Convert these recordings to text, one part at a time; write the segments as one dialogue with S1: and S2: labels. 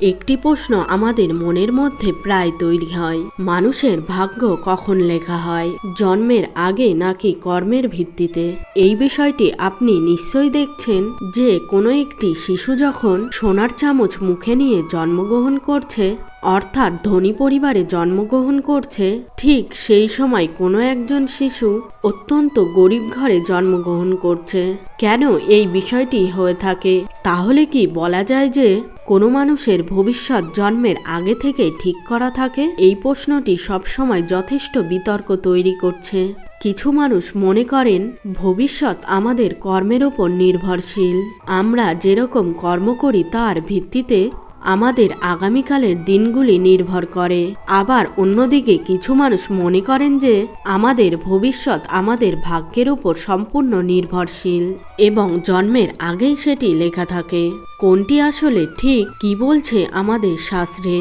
S1: একটি প্রশ্ন আমাদের মনের মধ্যে প্রায় তৈরি হয়। মানুষের ভাগ্য কখন লেখা হয়? জন্মের আগে নাকি কর্মের ভিত্তিতে? এই বিষয়টি আপনি নিশ্চয়ই দেখছেন যে কোনো একটি শিশু যখন সোনার চামচ মুখে নিয়ে জন্মগ্রহণ করছে, অর্থাৎ ধনী পরিবারে জন্মগ্রহণ করছে, ঠিক সেই সময় কোনো একজন শিশু অত্যন্ত গরিব ঘরে জন্মগ্রহণ করছে। কেন এই বিষয়টি হয়ে থাকে? তাহলে কি বলা যায় যে কোনো মানুষের ভবিষ্যৎ জন্মের আগে থেকে ঠিক করা থাকে? এই প্রশ্নটি সবসময় যথেষ্ট বিতর্ক তৈরি করছে। কিছু মানুষ মনে করেন, ভবিষ্যৎ আমাদের কর্মের ওপর নির্ভরশীল। আমরা যেরকম কর্ম করি তার ভিত্তিতে আমাদের আগামীকালের দিনগুলি নির্ভর করে। আবার অন্যদিকে কিছু মানুষ মনে করেন যে, আমাদের ভবিষ্যৎ আমাদের ভাগ্যের উপর সম্পূর্ণ নির্ভরশীল এবং জন্মের আগেই সেটি লেখা থাকে। কোনটি আসলে ঠিক, কি বলছে আমাদের শাস্ত্রে?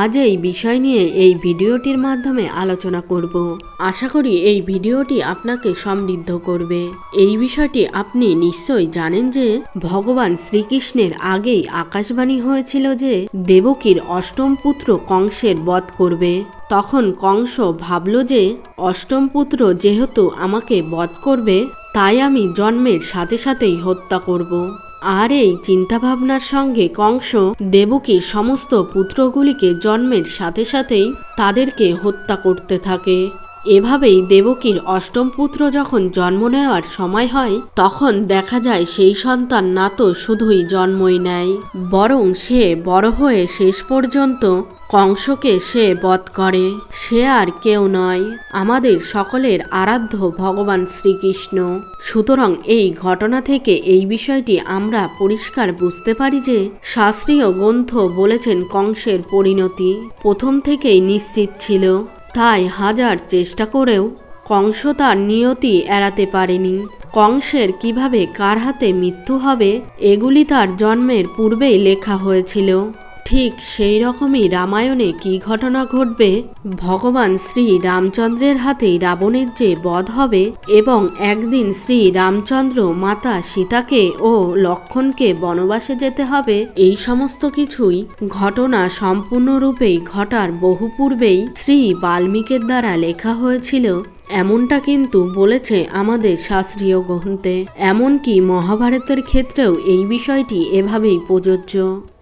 S1: আজ এই বিষয় নিয়ে এই ভিডিওটির মাধ্যমে আলোচনা করব। আশা করি এই ভিডিওটি আপনাকে সমৃদ্ধ করবে। এই বিষয়টি আপনি নিশ্চয়ই জানেন যে, ভগবান শ্রীকৃষ্ণের আগেই আকাশবাণী হয়েছিল যে দেবকীর অষ্টম পুত্র কংসের বধ করবে, তখন কংস ভাবল যে অষ্টম পুত্র যেহেতু আমাকে বধ করবে, তাই আমি জন্মের সাথে সাথেই হত্যা করব। আর এই চিন্তাভাবনার সঙ্গে কংস দেবকীর সমস্ত পুত্রগুলিকে জন্মের সাথে সাথেই তাদেরকে হত্যা করতে থাকে। এভাবেই দেবকীর অষ্টম পুত্র যখন জন্ম নেওয়ার সময় হয়, তখন দেখা যায় সেই সন্তান না তো শুধুই জন্মই নেয়। বরং সে বড় হয়ে শেষ পর্যন্ত কংসকে সে বধ করে। সে আর কেউ নয়, আমাদের সকলের আরাধ্য ভগবান শ্রীকৃষ্ণ। সুতরাং এই ঘটনা থেকে এই বিষয়টি আমরা পরিষ্কার বুঝতে পারি যে, শাস্ত্রীয় গ্রন্থ বলেছেন কংসের পরিণতি। প্রথম থেকেই নিশ্চিত ছিল। তাই হাজার চেষ্টা করেও কংস তার নিয়তি এড়াতে পারেনি। কংসের কীভাবে কার হাতে মৃত্যু হবে, এগুলি তার জন্মের পূর্বেই লেখা হয়েছিল। ঠিক সেই রকমই রামায়ণে কি ঘটনা ঘটবে? ভগবান শ্রী রামচন্দ্রের হাতেই রাবণের যে বধ হবে এবং একদিন শ্রী রামচন্দ্র মাতা সীতাকে ও লক্ষণকে বনবাসে যেতে হবে, এই সমস্ত কিছুই ঘটনা সম্পূর্ণরূপেই ঘটার বহু পূর্বেই শ্রী বাল্মীকের দ্বারা লেখা হয়েছিল। এমনটা কিন্তু বলেছে আমাদের শাস্ত্রীয় গ্রন্থে। এমনকি মহাভারতের ক্ষেত্রেও এই বিষয়টি এভাবেই প্রযোজ্য।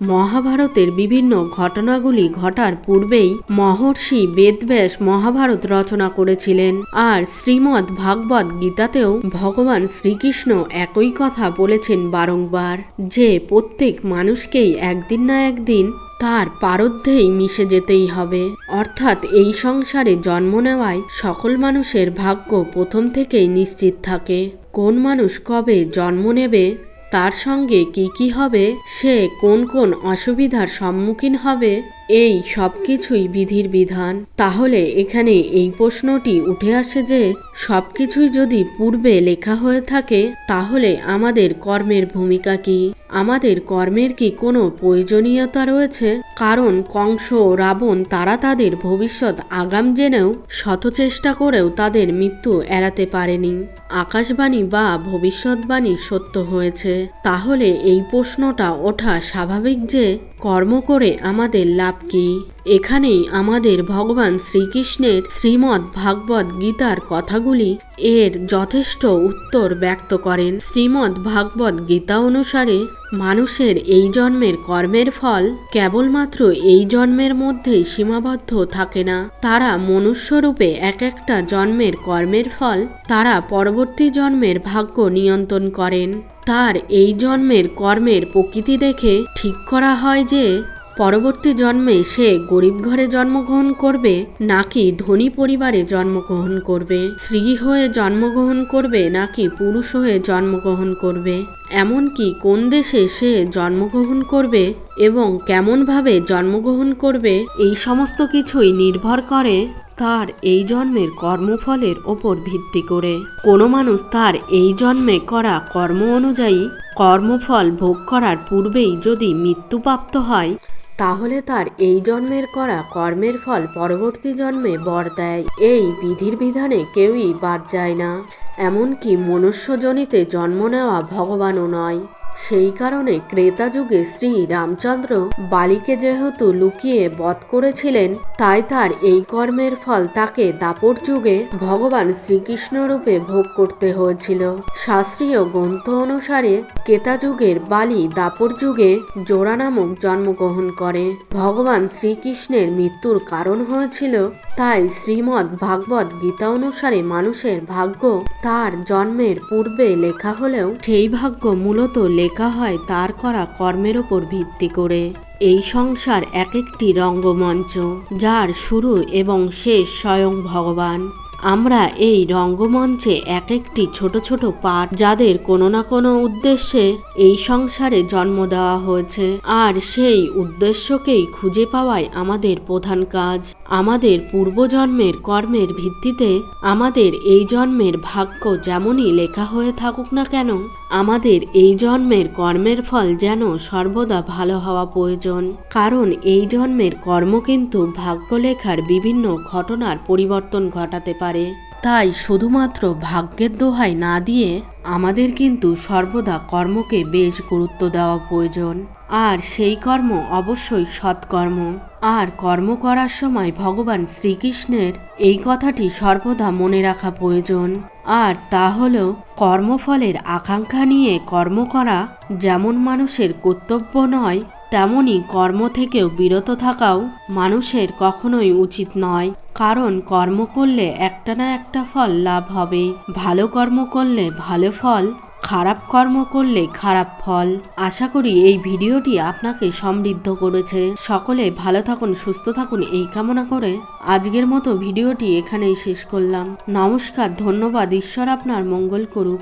S1: মহাভারতের বিভিন্ন ঘটনাগুলি ঘটার পূর্বেই মহর্ষি বেদব্যাস মহাভারত রচনা করেছিলেন। আর শ্রীমৎ ভাগবত গীতাতেও ভগবান শ্রীকৃষ্ণ একই কথা বলেছেন বারংবার যে প্রত্যেক মানুষকেই একদিন না একদিন তার পারধ্যেই মিশে যেতেই হবে। অর্থাৎ এই সংসারে জন্ম নেওয়ায় সকল মানুষের ভাগ্য প্রথম থেকেই নিশ্চিত থাকে। কোন মানুষ কবে জন্ম নেবে, তার সঙ্গে কি কি হবে, সে কোন কোন অসুবিধার সম্মুখীন হবে এই সব কিছুই বিধির বিধান। তাহলে এখানে এই প্রশ্নটি উঠে আসে যে সব কিছুই যদি পূর্বে লেখা হয়ে থাকে, তাহলে আমাদের কর্মের ভূমিকা কি? আমাদের কর্মের কি কোনো প্রয়োজনীয়তা রয়েছে? কারণ কংস, রাবণ তারা তাদের ভবিষ্যৎ আগাম জেনেও শত চেষ্টা করেও তাদের মৃত্যু এড়াতে পারেনি। আকাশবাণী বা ভবিষ্যৎবাণী সত্য হয়েছে। তাহলে এই প্রশ্নটা ওঠা স্বাভাবিক যে, কর্ম করে আমাদের লাভ কি? এখানেই আমাদের ভগবান শ্রীকৃষ্ণের শ্রীমদ্ ভাগবত গীতার কথাগুলি এর যথেষ্ট উত্তর ব্যক্ত করেন। শ্রীমদ্ ভাগবত গীতা অনুসারে মানুষের এই জন্মের কর্মের ফল কেবলমাত্র এই জন্মের মধ্যেই সীমাবদ্ধ থাকে না। তারা মনুষ্যরূপে এক একটা জন্মের কর্মের ফল তারা পরবর্তী জন্মের ভাগ্য নিয়ন্ত্রণ করেন। তার এই জন্মের কর্মের প্রকৃতি দেখে ঠিক করা হয় যে পরবর্তী জন্মে সে গরিব ঘরে জন্মগ্রহণ করবে নাকি ধনী পরিবারে জন্মগ্রহণ করবে? স্ত্রী হয়ে জন্মগ্রহণ করবে নাকি পুরুষ হয়ে জন্মগ্রহণ করবে? এমনকি কোন দেশে সে জন্মগ্রহণ করবে এবং কেমনভাবে জন্মগ্রহণ করবে, এই সমস্ত কিছুই নির্ভর করে তার এই জন্মের কর্মফলের ওপর ভিত্তি করে। কোনো মানুষ তার এই জন্মে করা কর্ম অনুযায়ী কর্মফল ভোগ করার পূর্বেই যদি মৃত্যুপ্রাপ্ত হয় তাহলে তার এই জন্মের করা কর্মের ফল পরবর্তী জন্মে বর দেয়। এই বিধির বিধানে কেউই বাদ যায় না। এমনকি মনুষ্যজনিতে জন্ম নেওয়া ভগবানও নয়। সেই কারণে ক্রেতা যুগে শ্রী রামচন্দ্র বালিকে যেহেতু লুকিয়ে বধ করেছিলেন, তাই তার এই কর্মের ফল তাকে দাপর যুগে ভগবান শ্রীকৃষ্ণ রূপে ভোগ করতে হয়েছিল। শাস্ত্রীয় গ্রন্থ অনুসারে কেতা যুগের বালি দাপর যুগে জোড়া নামক জন্মগ্রহণ করে। ভগবান শ্রীকৃষ্ণের মৃত্যুর কারণ হয়েছিল তাই শ্রীমদ্ ভাগবত গীতা অনুসারে মানুষের ভাগ্য তার জন্মের পূর্বে লেখা হলেও সেই ভাগ্য মূলত লেখা হয় তার করা কর্মের ওপর ভিত্তি করে। এই সংসার এক একটি রঙ্গমঞ্চ, যার শুরু এবং শেষ স্বয়ং ভগবান। আমরা এই রঙ্গমঞ্চে এক একটি ছোট ছোট পাঠ যাদের কোনো না কোনো উদ্দেশ্যে এই সংসারে জন্ম দেওয়া হয়েছে। আর সেই উদ্দেশ্যকেই খুঁজে পাওয়াই আমাদের প্রধান কাজ। আমাদের পূর্বজন্মের কর্মের ভিত্তিতে আমাদের এই জন্মের ভাগ্য যেমনই লেখা হয়ে থাকুক না কেন আমাদের এই জন্মের কর্মের ফল যেন সর্বদা ভালো হওয়া প্রয়োজন। কারণ এই জন্মের কর্ম কিন্তু ভাগ্যলেখার বিভিন্ন ঘটনার পরিবর্তন ঘটাতে পারে। তাই শুধুমাত্র ভাগ্যের দোহাই না দিয়ে আমাদের কিন্তু সর্বদা কর্মকে বেশ গুরুত্ব দেওয়া প্রয়োজন। আর সেই কর্ম অবশ্যই সৎকর্ম। আর কর্ম করার সময় ভগবান শ্রীকৃষ্ণের এই কথাটি সর্বদা মনে রাখা প্রয়োজন। আর তা হল, কর্মফলের আকাঙ্ক্ষা নিয়ে কর্ম করা যেমন মানুষের কর্তব্য নয় তেমনি কর্ম থেকেও বিরত থাকাও মানুষের কখনোই উচিত নয়। কারণ কর্ম করলে একটা না একটা ফল লাভ হবে। ভালো কর্ম করলে ভালো ফল, খারাপ কর্ম করলে খারাপ ফল। আশা করি এই ভিডিওটি আপনাকে সমৃদ্ধ করেছে। সকলে ভালো থাকুন, সুস্থ থাকুন, এই কামনা করে আজকের মতো ভিডিওটি এখানেই শেষ করলাম। নমস্কার, ধন্যবাদ, ঈশ্বর আপনার মঙ্গল করুক।